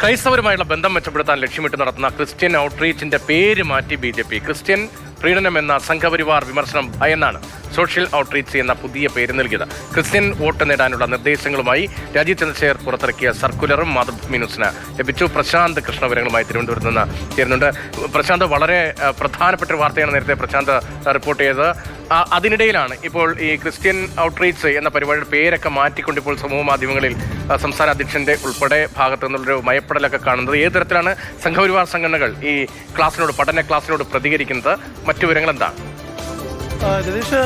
ക്രൈസ്തവരുമായുള്ള ബന്ധം മെച്ചപ്പെടുത്താൻ ലക്ഷ്യമിട്ട് നടത്തുന്ന ക്രിസ്ത്യൻ ഔട്ട്റീച്ചിന്റെ പേര് മാറ്റി ബി ജെ പി. ക്രിസ്ത്യൻ പ്രീണനം എന്ന സംഘപരിവാർ വിമർശനം ഭയന്നാണ് സോഷ്യൽ ഔട്ട്റീച്ച് എന്ന പുതിയ പേര് നൽകിയത്. ക്രിസ്ത്യൻ വോട്ട് നേടാനുള്ള നിർദ്ദേശങ്ങളുമായി രാജീവ് ചന്ദ്രശേഖർ പുറത്തിറക്കിയ സർക്കുലറും മാതൃഭൂമി ന്യൂസിന് ലഭിച്ചു. പ്രശാന്ത് കൃഷ്ണ വിവരങ്ങളുമായി തിരുവനന്തപുരത്ത് നിന്ന് ചേരുന്നുണ്ട്. പ്രശാന്ത് വളരെ പ്രധാനപ്പെട്ട ഒരു വാർത്തയാണ് നേരത്തെ പ്രശാന്ത് റിപ്പോർട്ട് ചെയ്തത്. അതിനിടയിലാണ് ഇപ്പോൾ ഈ ക്രിസ്ത്യൻ ഔട്ട്റീച്ച് എന്ന പരിപാടിയുടെ പേരൊക്കെ മാറ്റിക്കൊണ്ട് ഇപ്പോൾ സമൂഹ മാധ്യമങ്ങളിൽ സംസ്ഥാന അധ്യക്ഷന്റെ ഉൾപ്പെടെ ഭാഗത്തു നിന്നുള്ളൊരു മയപ്പെടലൊക്കെ കാണുന്നത്. ഏത് തരത്തിലാണ് സംഘപരിവാർ സംഘടനകൾ ഈ ക്ലാസ്സിനോട് പഠന ക്ലാസ്സിനോട് പ്രതികരിക്കുന്നത്? മറ്റു വിവരങ്ങൾ എന്താണ് രതീഷ്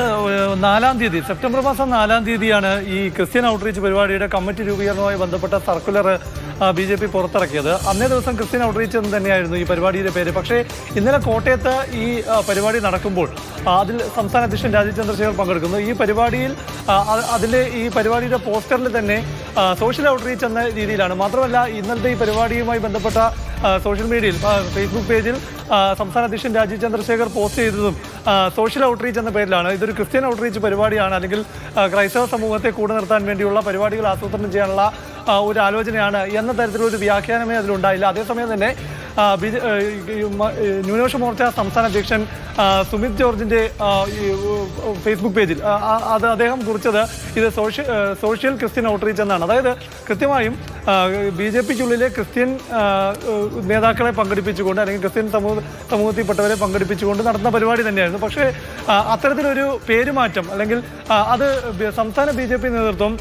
നാലാം തീയതി സെപ്റ്റംബർ മാസം നാലാം തീയതിയാണ് ഈ ക്രിസ്ത്യൻ ഔട്ട്റീച്ച് പരിപാടിയുടെ കമ്മിറ്റി രൂപീകരണവുമായി ബന്ധപ്പെട്ട സർക്കുലർ ബി ജെ പി പുറത്തിറക്കിയത്. അന്നേ ദിവസം ക്രിസ്ത്യൻ ഔട്ട്റീച്ച് എന്ന് തന്നെയായിരുന്നു ഈ പരിപാടിയുടെ പേര്. പക്ഷേ ഇന്നലെ കോട്ടയത്ത് ഈ പരിപാടി നടക്കുമ്പോൾ അതിൽ സംസ്ഥാന അധ്യക്ഷൻ രാജീവ് ചന്ദ്രശേഖർ പങ്കെടുക്കുന്നു. ഈ പരിപാടിയിൽ അതിന്റെ ഈ പരിപാടിയുടെ പോസ്റ്ററിൽ തന്നെ സോഷ്യൽ ഔട്ട്റീച്ച് എന്ന രീതിയിലാണ്. മാത്രമല്ല ഇന്നലത്തെ ഈ പരിപാടിയുമായി ബന്ധപ്പെട്ട സോഷ്യൽ മീഡിയയിൽ ഫേസ്ബുക്ക് പേജിൽ സംസ്ഥാന അധ്യക്ഷൻ രാജീവ് ചന്ദ്രശേഖർ പോസ്റ്റ് ചെയ്തതും സോഷ്യൽ ഔട്ട്റീച്ച് എന്ന പേരിലാണ്. ഇതൊരു ക്രിസ്ത്യൻ ഔട്ട്റീച്ച് പരിപാടിയാണ്. അല്ലെങ്കിൽ ക്രൈസ്തവ സമൂഹത്തെ കൂടെ നിർത്താൻ വേണ്ടിയുള്ള പരിപാടികൾ ആസൂത്രണം ചെയ്യാനുള്ള ഒരു ആലോചനയാണ് എന്ന തരത്തിലൊരു വ്യാഖ്യാനമേ അതിലുണ്ടായില്ല. അതേസമയം തന്നെ ന്യൂനപക്ഷ മോർച്ച സംസ്ഥാന അധ്യക്ഷൻ സുമിത് ജോർജിന്റെ ഫേസ്ബുക്ക് പേജിൽ അത് അദ്ദേഹം കുറിച്ചത് ഇത് സോഷ്യൽ സോഷ്യൽ ക്രിസ്ത്യൻ ഔട്ട്റീച്ച് എന്നാണ്. അതായത് കൃത്യമായും ബി ജെ പിക്കുള്ളിലെ ക്രിസ്ത്യൻ നേതാക്കളെ പങ്കെടുപ്പിച്ചുകൊണ്ട് അല്ലെങ്കിൽ ക്രിസ്ത്യൻ സമൂഹ സമൂഹത്തിൽപ്പെട്ടവരെ പങ്കെടുപ്പിച്ചുകൊണ്ട് നടത്തുന്ന പരിപാടി തന്നെയായിരുന്നു. പക്ഷേ അത്തരത്തിലൊരു പേരുമാറ്റം അല്ലെങ്കിൽ അത് സംസ്ഥാന ബി നേതൃത്വം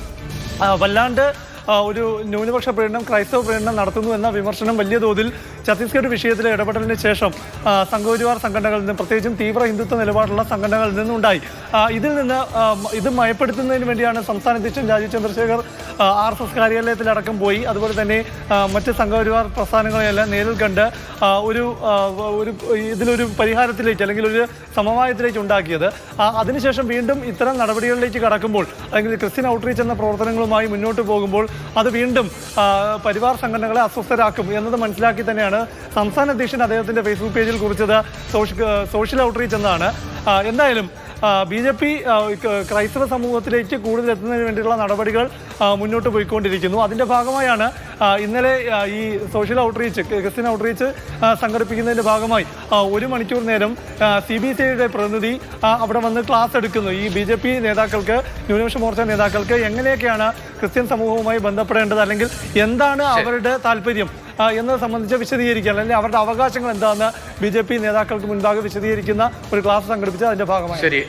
വല്ലാണ്ട് ഒരു ന്യൂനപക്ഷ പ്രീണനം ക്രൈസ്തവ പ്രീണനം നടത്തുന്നു എന്ന വിമർശനം വലിയ തോതിൽ ഛത്തീസ്ഗഡ് വിഷയത്തിൽ ഇടപെടലിന് ശേഷം സംഘപരിവാർ സംഘടനകളിൽ നിന്ന് പ്രത്യേകിച്ചും തീവ്ര ഹിന്ദുത്വ നിലപാടുള്ള സംഘടനകളിൽ നിന്നുണ്ടായി. ഇതിൽ നിന്ന് ഇത് മയപ്പെടുത്തുന്നതിന് വേണ്ടിയാണ് സംസ്ഥാന അധ്യക്ഷൻ Rajeev Chandrasekhar R S S കാര്യാലയത്തിലടക്കം പോയി. അതുപോലെ തന്നെ മറ്റ് സംഘപരിവാർ പ്രസ്ഥാനങ്ങളെയെല്ലാം നേരിൽ കണ്ട് ഒരു ഒരു ഇതിലൊരു പരിഹാരത്തിലേക്ക് അല്ലെങ്കിൽ ഒരു സമവായത്തിലേക്ക് ഉണ്ടാക്കിയത്. അതിനുശേഷം വീണ്ടും ഇത്തരം നടപടികളിലേക്ക് കടക്കുമ്പോൾ അല്ലെങ്കിൽ ക്രിസ്ത്യൻ ഔട്ട്റീച്ച് എന്ന പ്രവർത്തനങ്ങളുമായി മുന്നോട്ട് പോകുമ്പോൾ അത് വീണ്ടും പരിവാർ സംഘടനകളെ അസ്വസ്ഥരാക്കും എന്നത് മനസ്സിലാക്കി തന്നെയാണ് സംസ്ഥാന അധ്യക്ഷൻ അദ്ദേഹത്തിന്റെ ഫേസ്ബുക്ക് പേജിൽ കുറിച്ചത്. സോഷ്യൽ ഔട്ട്റീച്ച് എന്നാണ്. എന്തായാലും ബി ജെ പി ക്രൈസ്തവ സമൂഹത്തിലേക്ക് കൂടുതൽ എത്തുന്നതിന് വേണ്ടിയുള്ള നടപടികൾ മുന്നോട്ട് പോയിക്കൊണ്ടിരിക്കുന്നു. അതിന്റെ ഭാഗമായാണ് ഇന്നലെ ഈ സോഷ്യൽ ഔട്ട്റീച്ച് ക്രിസ്ത്യൻ ഔട്ട്റീച്ച് സംഘടിപ്പിക്കുന്നതിന്റെ സംഘടിപ്പിക്കുന്നതിന്റെ ഭാഗമായി ഒരു മണിക്കൂർ നേരം സി ബി സി ഐയുടെ പ്രതിനിധി അവിടെ വന്ന് ക്ലാസ് എടുക്കുന്നു. ഈ ബി ജെ പി നേതാക്കൾക്ക് ന്യൂനപക്ഷ മോർച്ച നേതാക്കൾക്ക് എങ്ങനെയൊക്കെയാണ് ക്രിസ്ത്യൻ സമൂഹവുമായി ബന്ധപ്പെടേണ്ടത്? അല്ലെങ്കിൽ എന്താണ് അവരുടെ താല്പര്യം? എന്നത് സംബന്ധിച്ച് വിശദീകരിക്കുക അല്ലെങ്കിൽ അവരുടെ അവകാശങ്ങൾ എന്താണെന്ന് ബി നേതാക്കൾക്ക് മുൻപാകെ വിശദീകരിക്കുന്ന ഒരു ക്ലാസ് സംഘടിപ്പിച്ച് അതിന്റെ ഭാഗമായി ശരി.